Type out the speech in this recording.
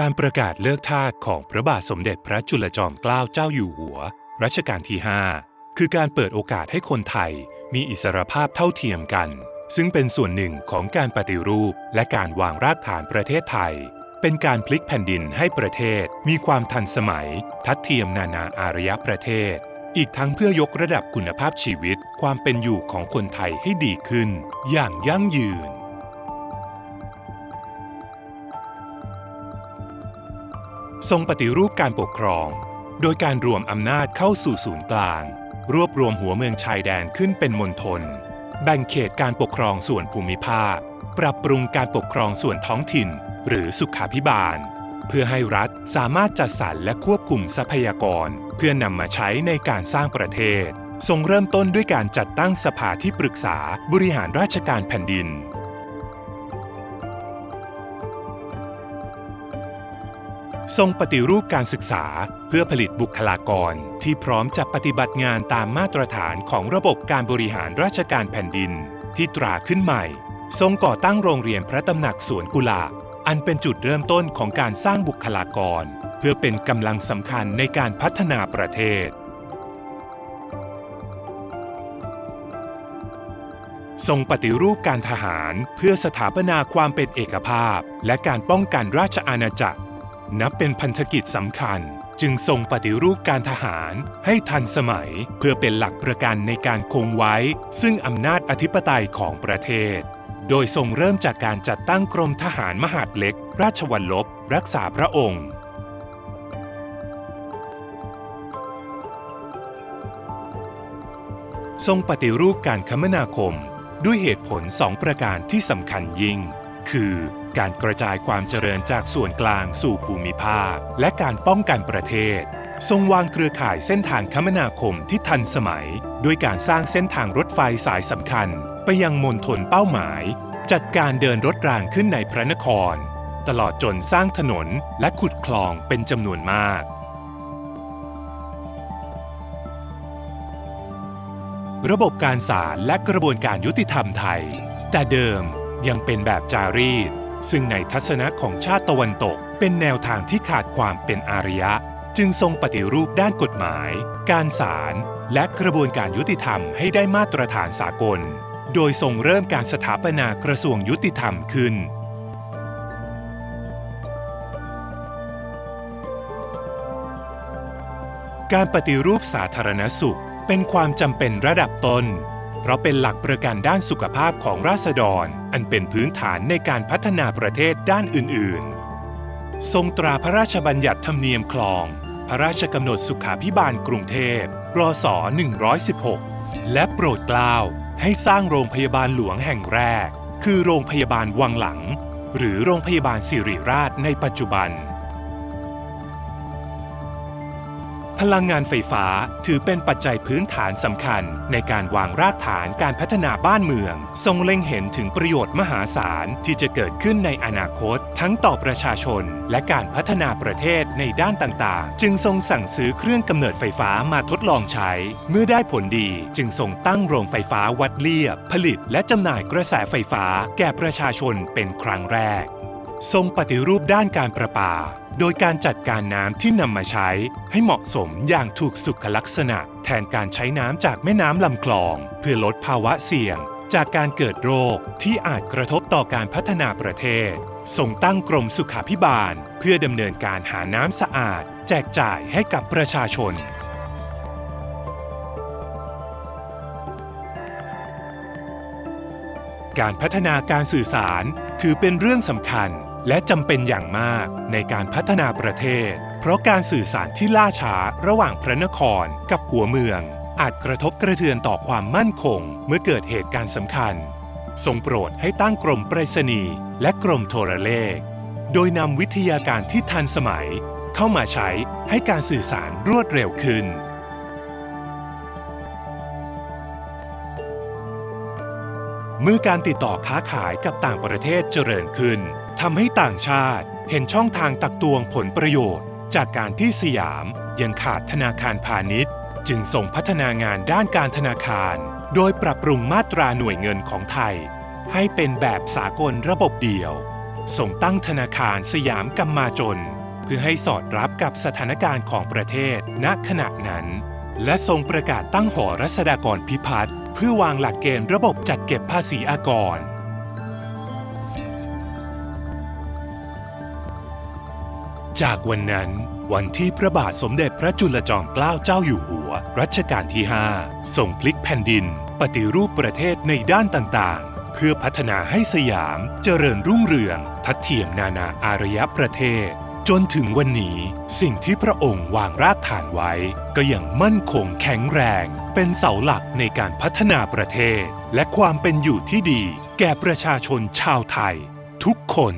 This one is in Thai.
การประกาศเลิกทาสของพระบาทสมเด็จพระจุลจอมเกล้าเจ้าอยู่หัว รัชกาลที่ 5 คือการเปิดโอกาสให้คนไทยมีอิสรภาพเท่าเทียมกัน ซึ่งเป็นส่วนหนึ่งของการปฏิรูปและการวางรากฐานประเทศไทย เป็นการพลิกแผ่นดินให้ประเทศมีความทันสมัย ทัดเทียมนานาอารยประเทศ อีกทั้งเพื่อยกระดับคุณภาพชีวิต ความเป็นอยู่ของคนไทยให้ดีขึ้น อย่างยั่งยืน ทรงปฏิรูปการปกครอง โดยการรวมอำนาจเข้าสู่ศูนย์กลาง รวบรวมหัวเมืองชายแดนขึ้นเป็นมณฑลแบ่งเขตการปกครองส่วนภูมิภาค ปรับปรุงการปกครองส่วนท้องถิ่น หรือสุขาพิบาล เพื่อให้รัฐสามารถจัดสรรและควบคุมทรัพยากร เพื่อนำมาใช้ในการสร้างประเทศ ทรงเริ่มต้นด้วยการจัดตั้งสภาที่ปรึกษาบริหารราชการแผ่นดิน ทรงปฏิรูปการศึกษาเพื่อผลิตบุคลากรที่พร้อมจะปฏิบัติงานตามมาตรฐานของระบบการบริหารราชการแผ่นดิน ที่ตราขึ้นใหม่ ทรงก่อตั้งโรงเรียนพระตำหนักสวนกุหลาบอันเป็นจุดเริ่มต้นของการสร้างบุคลากร เพื่อเป็นกำลังสำคัญในการพัฒนาประเทศ ทรงปฏิรูปการทหารเพื่อสถาปนาความเป็นเอกภาพ และการป้องกันราชอาณาจักร นับเป็นพันธกิจสำคัญ จึงทรงปฏิรูปการทหารให้ทันสมัยเพื่อเป็นหลักประกันในการคงไว้ ซึ่งอำนาจอธิปไตยของประเทศ โดยทรงเริ่มจากการจัดตั้งกรมทหารมหาดเล็ก ราชวัลลบ รักษาพระองค์ทรงปฏิรูปการคมนาคมด้วยเหตุผลสองประการที่สำคัญยิ่ง คือ การกระจายความเจริญจากส่วนกลางสู่ภูมิภาค และการป้องกันประเทศ ทรงวางเครือข่ายเส้นทางคมนาคมที่ทันสมัย ด้วยการสร้างเส้นทางรถไฟสายสำคัญ ไปยังมณฑลเป้าหมาย จัดการเดินรถรางขึ้นในพระนคร ตลอดจนสร้างถนนและขุดคลองเป็นจำนวนมากระบบการศาลและกระบวนการยุติธรรมไทย แต่เดิมยังเป็นแบบจารีต ซึ่งในทัศนะของชาติตะวันตก เป็นแนวทางที่ขาดความเป็นอารยะ จึงทรงปฏิรูปด้านกฎหมาย การศาลและกระบวนการยุติธรรมให้ได้มาตรฐานสากล โดยทรงเริ่มการสถาปนากระทรวงยุติธรรมขึ้นการปฏิรูปสาธารณสุขเป็นความจำเป็นระดับต้น เพราะเป็นหลักประกันด้านสุขภาพของราษฎร อันเป็นพื้นฐานในการพัฒนาประเทศด้านอื่น ๆ ทรงตราพระราชบัญญัติธรรมเนียมคลอง พระราชกำหนดสุขาพิบาลกรุงเทพรศ116 และโปรดเกล้าให้สร้างโรงพยาบาลหลวงแห่งแรก คือโรงพยาบาลวังหลัง หรือโรงพยาบาลสิริราชในปัจจุบัน ลังงานไฟฟ้าถือเป็นปัจจัยพื้นฐานสำคัญ ในการวางรากฐานการพัฒนาบ้านเมือง ทรงเล็งเห็นถึงประโยชน์มหาศาลที่จะเกิดขึ้นในอนาคต ทั้งต่อประชาชน และการพัฒนาประเทศในด้านต่างๆ จึงทรงสั่งซื้อเครื่องกำเนิดไฟฟ้ามาทดลองใช้ เมื่อได้ผลดีจึงทรงตั้งโรงไฟฟ้าวัดเลียบ ผลิตและจำหน่ายกระแสไฟฟ้า แก่ประชาชนเป็นครั้งแรก ทรงปฏิรูปด้านการประปา โดยการจัดการน้ำที่นำมาใช้ให้เหมาะสมอย่างถูกสุขลักษณะ แทนการใช้น้ำจากแม่น้ำลำคลอง เพื่อลดภาวะเสี่ยง จากการเกิดโรคที่อาจกระทบต่อการพัฒนาประเทศทรงตั้งกรมสุขาพิบาล เพื่อดำเนินการหาน้ำสะอาด แจกจ่ายให้กับประชาชนการพัฒนาการสื่อสารถือเป็นเรื่องสำคัญ และจำเป็นอย่างมากในการพัฒนาประเทศ เพราะการสื่อสารที่ล่าช้าระหว่างพระนครกับหัวเมือง อาจกระทบกระเทือนต่อความมั่นคงเมื่อเกิดเหตุการณ์สำคัญ ทรงโปรดให้ตั้งกรมไปรษณีย์และกรมโทรเลข โดยนำวิทยาการที่ทันสมัย เข้ามาใช้ให้การสื่อสารรวดเร็วขึ้น เมื่อการติดต่อค้าขายกับต่างประเทศเจริญขึ้นทำให้ต่างชาติเห็นช่องทางตักตวงผลประโยชน์ จากการที่สยามยังขาดธนาคารพาณิชย์ จึงส่งพัฒนางานด้านการธนาคาร โดยปรับปรุงมาตราหน่วยเงินของไทย ให้เป็นแบบสากลระบบเดียวทรงตั้งธนาคารสยามกัมมาจน เพื่อให้สอดรับกับสถานการณ์ของประเทศณขณะนั้น และทรงประกาศตั้งหอรัศดากรพิพัฒน์เพื่อวางหลักเกณฑ์ระบบจัดเก็บภาษีอากร จากวันนั้น วันที่พระบาทสมเด็จพระจุลจอมเกล้าเจ้าอยู่หัว รัชกาลที่ 5 ส่งพลิกแผ่นดิน ปฏิรูปประเทศในด้านต่างๆ เพื่อพัฒนาให้สยามเจริญรุ่งเรือง ทัดเทียมนานาอารยประเทศ จนถึงวันนี้สิ่งที่พระองค์วางรากฐานไว้ ก็ยังมั่นคงแข็งแรง เป็นเสาหลักในการพัฒนาประเทศ และความเป็นอยู่ที่ดี แก่ประชาชนชาวไทย ทุกคน